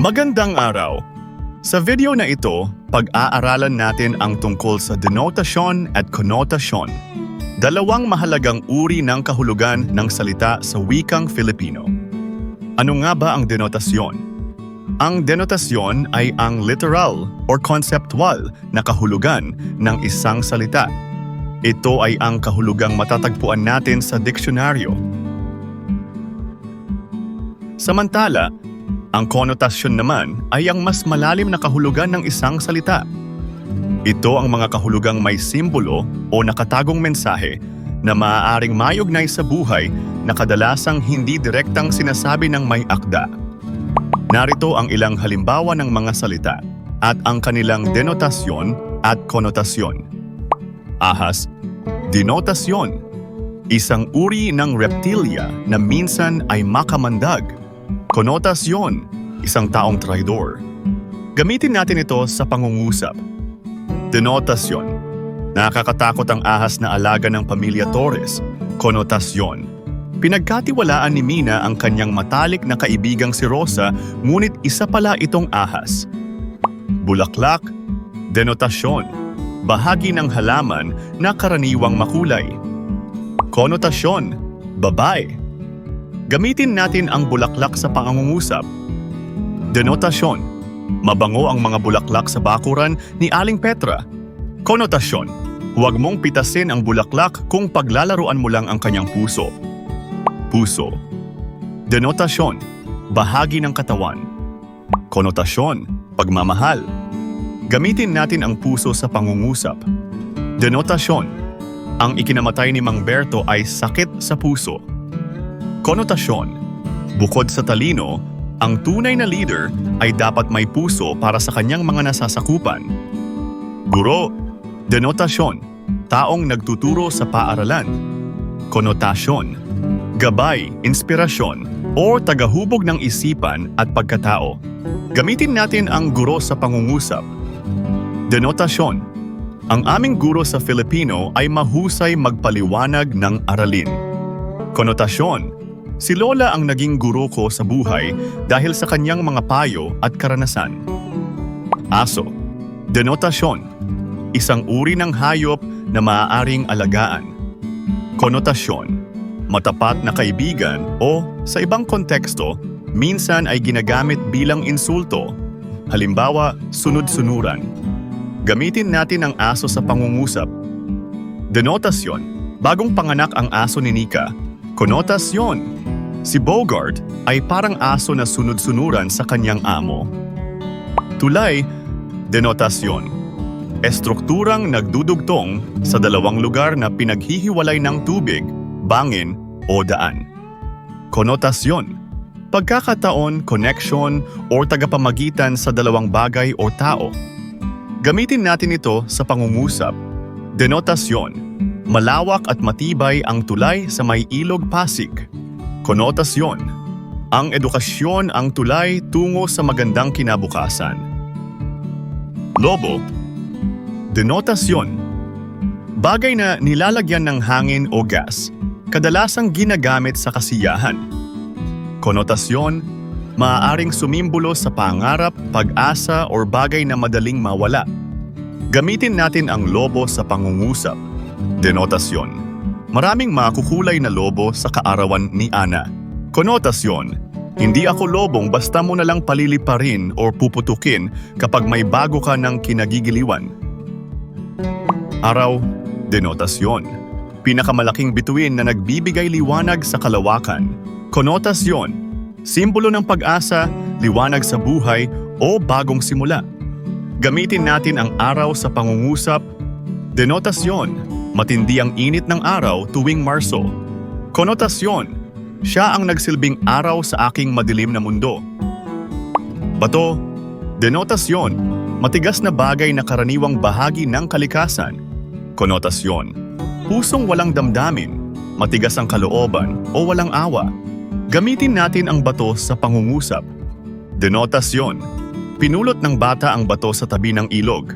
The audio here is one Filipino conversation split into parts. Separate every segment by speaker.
Speaker 1: Magandang araw! Sa video na ito, pag-aaralan natin ang tungkol sa denotasyon at konotasyon, dalawang mahalagang uri ng kahulugan ng salita sa wikang Filipino. Ano nga ba ang denotasyon? Ang denotasyon ay ang literal or conceptual na kahulugan ng isang salita. Ito ay ang kahulugang matatagpuan natin sa diksyonaryo. Samantala, ang konotasyon naman ay ang mas malalim na kahulugan ng isang salita. Ito ang mga kahulugang may simbolo o nakatagong mensahe na maaaring mayugnay sa buhay na kadalasang hindi direktang sinasabi ng may akda. Narito ang ilang halimbawa ng mga salita at ang kanilang denotasyon at konotasyon. Ahas, denotasyon, isang uri ng reptilia na minsan ay makamandag. Konotasyon, isang taong traidor. Gamitin natin ito sa pangungusap. Denotasyon, nakakatakot ang ahas na alaga ng pamilya Torres. Konotasyon, pinagkatiwalaan ni Mina ang kanyang matalik na kaibigang si Rosa ngunit isa pala itong ahas. Bulaklak, denotasyon, bahagi ng halaman na karaniwang makulay. Konotasyon, babae. Gamitin natin ang bulaklak sa pangungusap. Denotasyon, mabango ang mga bulaklak sa bakuran ni Aling Petra. Konotasyon, huwag mong pitasin ang bulaklak kung paglalaruan mo lang ang kanyang puso. Puso. Denotasyon, bahagi ng katawan. Konotasyon, pagmamahal. Gamitin natin ang puso sa pangungusap. Denotasyon, ang ikinamatay ni Mang Berto ay sakit sa puso. Konotasyon, bukod sa talino, ang tunay na leader ay dapat may puso para sa kanyang mga nasasakupan. Guro, denotasyon, taong nagtuturo sa paaralan. Konotasyon, gabay, inspirasyon, o tagahubog ng isipan at pagkatao. Gamitin natin ang guro sa pangungusap. Denotasyon, ang aming guro sa Filipino ay mahusay magpaliwanag ng aralin. Konotasyon, si Lola ang naging guro ko sa buhay dahil sa kanyang mga payo at karanasan. Aso, denotasyon, isang uri ng hayop na maaaring alagaan. Konotasyon, matapat na kaibigan o sa ibang konteksto, minsan ay ginagamit bilang insulto. Halimbawa, sunod-sunuran. Gamitin natin ang aso sa pangungusap. Denotasyon, bagong panganak ang aso ni Nika. Konotasyon, si Bogart ay parang aso na sunod-sunuran sa kanyang amo. Tulay, denotasyon, estrukturang nagdudugtong sa dalawang lugar na pinaghihiwalay ng tubig, bangin o daan. Konotasyon, pagkakataon, connection o tagapamagitan sa dalawang bagay o tao. Gamitin natin ito sa pangungusap. Denotasyon, malawak at matibay ang tulay sa may ilog Pasig. Konotasyon, ang edukasyon ang tulay tungo sa magandang kinabukasan. Lobo, denotasyon, bagay na nilalagyan ng hangin o gas, kadalasang ginagamit sa kasiyahan. Konotasyon, maaaring sumimbolo sa pangarap, pag-asa o bagay na madaling mawala. Gamitin natin ang lobo sa pangungusap. Denotasyon, maraming makukulay na lobo sa kaarawan ni Ana. Konotasyon, hindi ako lobong basta mo na lang paliliparin o puputukin kapag may bago ka ng kinagigiliwan. Araw, denotasyon. Pinakamalaking bituin na nagbibigay liwanag sa kalawakan. Konotasyon. Simbolo ng pag-asa, liwanag sa buhay o bagong simula. Gamitin natin ang araw sa pangungusap. Denotasyon. Matindi ang init ng araw tuwing Marso. Konotasyon. Siya ang nagsilbing araw sa aking madilim na mundo. Bato. Denotasyon. Matigas na bagay na karaniwang bahagi ng kalikasan. Konotasyon. Pusong walang damdamin, matigas ang kalooban o walang awa. Gamitin natin ang bato sa pangungusap. Denotasyon. Pinulot ng bata ang bato sa tabi ng ilog.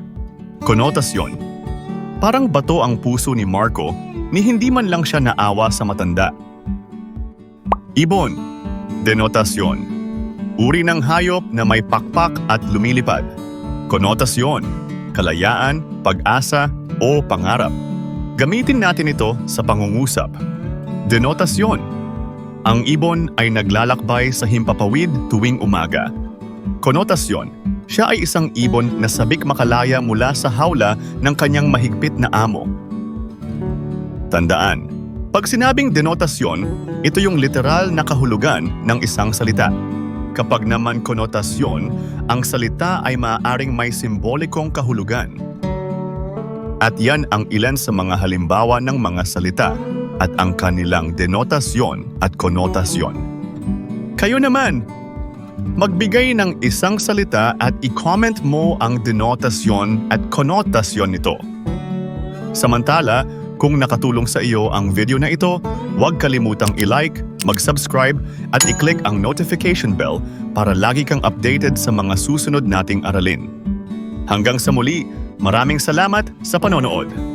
Speaker 1: Konotasyon. Parang bato ang puso ni Marco ni hindi man lang siya naawa sa matanda. Ibon. Denotasyon. uri ng hayop na may pakpak at lumilipad. Konotasyon, kalayaan, pag-asa o pangarap. Gamitin natin ito sa pangungusap. Denotasyon. Ang ibon ay naglalakbay sa himpapawid tuwing umaga. Konotasyon. Siya ay isang ibon na sabik makalaya mula sa hawla ng kanyang mahigpit na amo. Tandaan, pag sinabing denotasyon, ito yung literal na kahulugan ng isang salita. Kapag naman konotasyon, ang salita ay maaaring may simbolikong kahulugan. At yan ang ilan sa mga halimbawa ng mga salita at ang kanilang denotasyon at konotasyon. Kayo naman, magbigay ng isang salita at i-comment mo ang denotasyon at konotasyon nito. Samantala, kung nakatulong sa iyo ang video na ito, huwag kalimutang i-like, mag-subscribe at i-click ang notification bell para lagi kang updated sa mga susunod nating aralin. Hanggang sa muli, maraming salamat sa panonood.